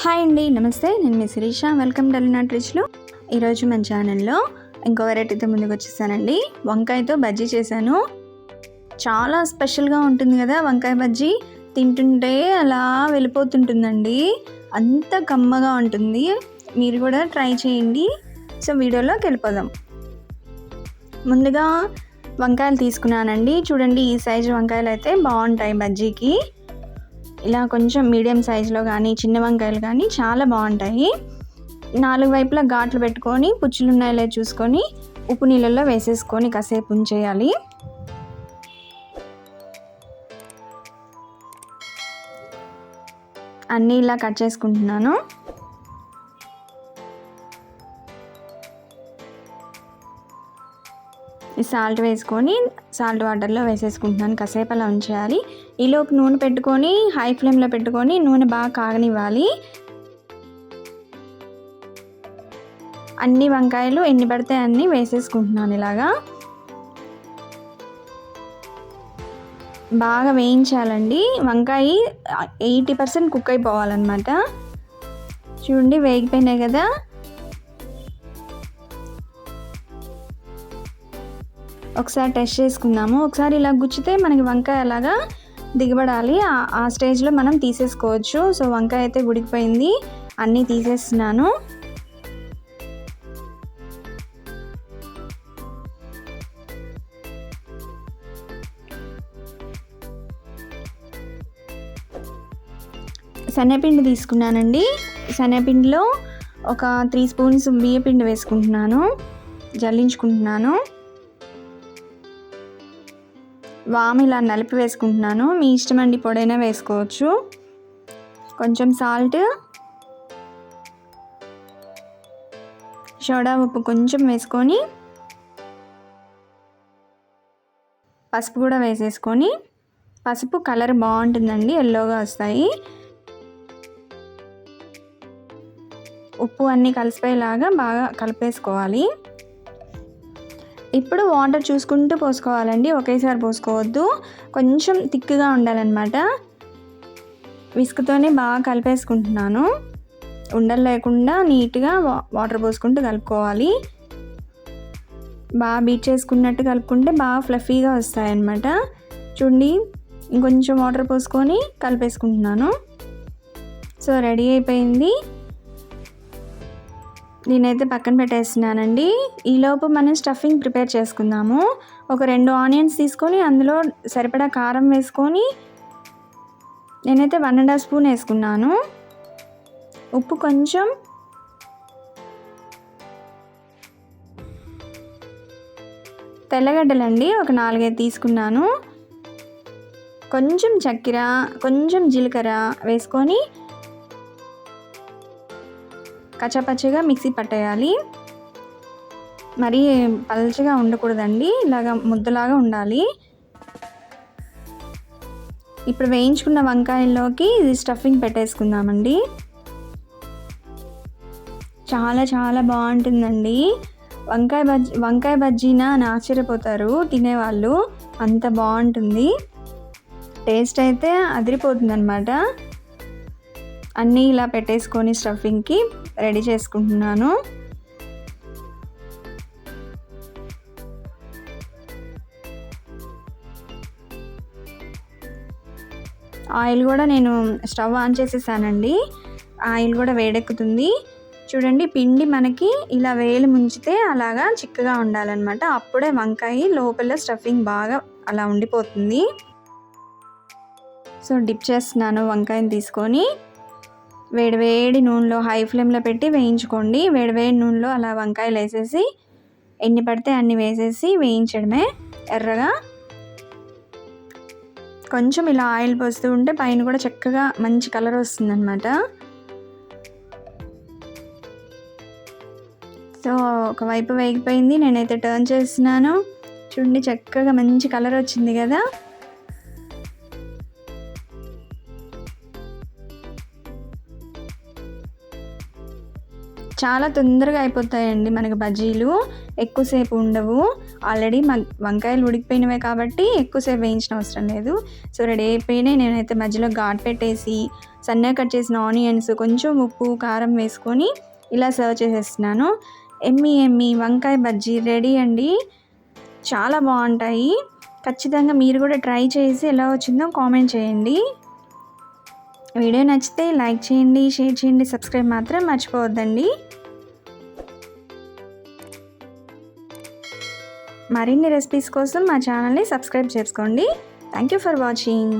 Hi అండి నమస్తే. నేను మీ శిరీష. వెల్కమ్ డల్నాట్ రిచ్లో ఈరోజు మన ఛానల్లో ఇంకో వెరైటీతో ముందుకు వచ్చేసానండి. వంకాయతో బజ్జీ చేశాను. చాలా స్పెషల్గా ఉంటుంది కదా వంకాయ బజ్జీ. తింటుంటే అలా వెళ్ళిపోతుంటుందండి. అంత కమ్మగా ఉంటుంది. మీరు కూడా ట్రై చేయండి. సో వీడియోలోకి వెళ్ళిపోదాం. ముందుగా వంకాయలు తీసుకున్నానండి. చూడండి ఈ సైజు వంకాయలు అయితే బాగుంటాయి బజ్జీకి. ఇలా కొంచెం మీడియం సైజులో కానీ చిన్న వంకాయలు కానీ చాలా బాగుంటాయి. నాలుగు వైపులా ఘాట్లు పెట్టుకొని పుచ్చులు ఉన్నాయో చూసుకొని ఉప్పు నీళ్ళల్లో వేసేసుకొని కాసేపు ఉంచేయాలి. అన్నీ ఇలా కట్ చేసుకుంటున్నాను. ఈ సాల్ట్ వేసుకొని సాల్ట్ వాటర్లో వేసేసుకుంటున్నాను. కాసేపు అలా ఉంచేయాలి. ఈలోపు నూనె పెట్టుకొని హై ఫ్లేమ్లో పెట్టుకొని నూనె బాగా కాగనివ్వాలి. అన్ని వంకాయలు ఎన్ని పడితే అన్ని వేసేసుకుంటున్నాను ఇలాగా. బాగా వేయించాలండి. వంకాయ ఎయిటీ పర్సెంట్ కుక్ అయిపోవాలన్నమాట. చూడండి వేగిపోయినాయి కదా. ఒకసారి టెస్ట్ చేసుకుందాము. ఒకసారి ఇలా గుచ్చితే మనకి వంకాయ అలాగా దిగబడాలి. ఆ స్టేజ్లో మనం తీసేసుకోవచ్చు. సో వంకాయ అయితే ఉడికిపోయింది. అన్నీ తీసేస్తున్నాను. శనగపిండి తీసుకున్నానండి. శనగపిండిలో ఒక త్రీ స్పూన్స్ బియ్యపిండి వేసుకుంటున్నాను. జల్లించుకుంటున్నాను. వాము ఇలా నలిపి వేసుకుంటున్నాను. మీ ఇష్టం అండి పొడైనా వేసుకోవచ్చు. కొంచెం సాల్ట్. సోడా ఉప్పు కొంచెం వేసుకొని పసుపు కూడా వేసేసుకొని పసుపు కలర్ బాగుంటుందండి ఎల్లోగా వస్తాయి. ఉప్పు అన్నీ కలిసిపోయేలాగా బాగా కలిపేసుకోవాలి. ఇప్పుడు వాటర్ చూసుకుంటూ పోసుకోవాలండి. ఒకేసారి పోసుకోవద్దు. కొంచెం థిక్గా ఉండాలన్నమాట. విసుకుతోనే బాగా కలిపేసుకుంటున్నాను. ఉండలు లేకుండా నీట్గా వాటర్ పోసుకుంటూ కలుపుకోవాలి. బాగా బీట్ చేసుకున్నట్టు కలుపుకుంటే బాగా ఫ్లఫీగా వస్తాయన్నమాట. చూడండి ఇంకొంచెం వాటర్ పోసుకొని కలిపేసుకుంటున్నాను. సో రెడీ అయిపోయింది. నేనైతే పక్కన పెట్టేస్తున్నానండి. ఈలోపు మనం స్టఫింగ్ ప్రిపేర్ చేసుకుందాము. ఒక రెండు ఆనియన్స్ తీసుకొని అందులో సరిపడా కారం వేసుకొని నేనైతే వన్ అండ్ హాఫ్ స్పూన్ వేసుకున్నాను. ఉప్పు కొంచెం తెల్లగడ్డలండి ఒక నాలుగైదు తీసుకున్నాను. కొంచెం చక్కెర కొంచెం జీలకర్ర వేసుకొని కచ్చపచ్చగా మిక్సీ పట్టేయాలి. మరీ పల్చగా ఉండకూడదండి. ఇలాగ ముద్దలాగా ఉండాలి. ఇప్పుడు వేయించుకున్న వంకాయల్లోకి ఇది స్టఫింగ్ పెట్టేసుకుందామండి. చాలా చాలా బాగుంటుందండి. వంకాయ బజ్జీ వంకాయ బజ్జీనా అని ఆశ్చర్యపోతారు. తినేవాళ్ళు అంత బాగుంటుంది. టేస్ట్ అయితే అదిరిపోతుంది అనమాట అన్నీ ఇలా పెట్టేసుకొని స్టఫింగ్కి రెడీ చేసుకుంటున్నాను. ఆయిల్ కూడా నేను స్టవ్ ఆన్ చేసేసానండి. ఆయిల్ కూడా వేడెక్కుతుంది. చూడండి పిండి మనకి ఇలా వేలు ముంచితే అలాగా చిక్కగా ఉండాలన్నమాట. అప్పుడే వంకాయ లోపల స్టఫింగ్ బాగా అలా ఉండిపోతుంది. సో డిప్ చేస్తున్నాను వంకాయని తీసుకొని. వేడివేడి నూనెలో హై ఫ్లేమ్లో పెట్టి వేయించుకోండి. వేడివేడి నూనెలో అలా వంకాయలు వేసేసి ఎన్ని పడితే అన్ని వేసేసి వేయించడమే. ఎర్రగా కొంచెం ఇలా ఆయిల్ పోస్తూ ఉంటే పైన కూడా చక్కగా మంచి కలర్ వస్తుందన్నమాట. సో ఒకవైపు వేగిపోయింది. నేనైతే టర్న్ చేస్తున్నాను. చూడండి చక్కగా మంచి కలర్ వచ్చింది కదా. చాలా తొందరగా అయిపోతాయండి మనకి బజ్జీలు. ఎక్కువసేపు ఉండవు. ఆల్రెడీ మ వంకాయలు ఉడికిపోయినవే కాబట్టి ఎక్కువసేపు వేయించిన అవసరం లేదు. సో రెడీ అయిపోయినాయి. నేనైతే మధ్యలో ఘాట్ పెట్టేసి సన్నగా కట్ చేసిన ఆనియన్స్ కొంచెం ఉప్పు కారం వేసుకొని ఇలా సర్వ్ చేసేస్తున్నాను. ఎమ్మి ఎమ్మి వంకాయ బజ్జీ రెడీ అండి. చాలా బాగుంటాయి. ఖచ్చితంగా మీరు కూడా ట్రై చేసి ఎలా వచ్చిందో కామెంట్ చేయండి. వీడియో నచ్చితే లైక్ చేయండి షేర్ చేయండి సబ్స్క్రైబ్ మాత్రం మర్చిపోవద్దండి. మరిన్ని రెసిపీస్ కోసం మా ఛానల్ని సబ్స్క్రైబ్ చేసుకోండి. Thank you for watching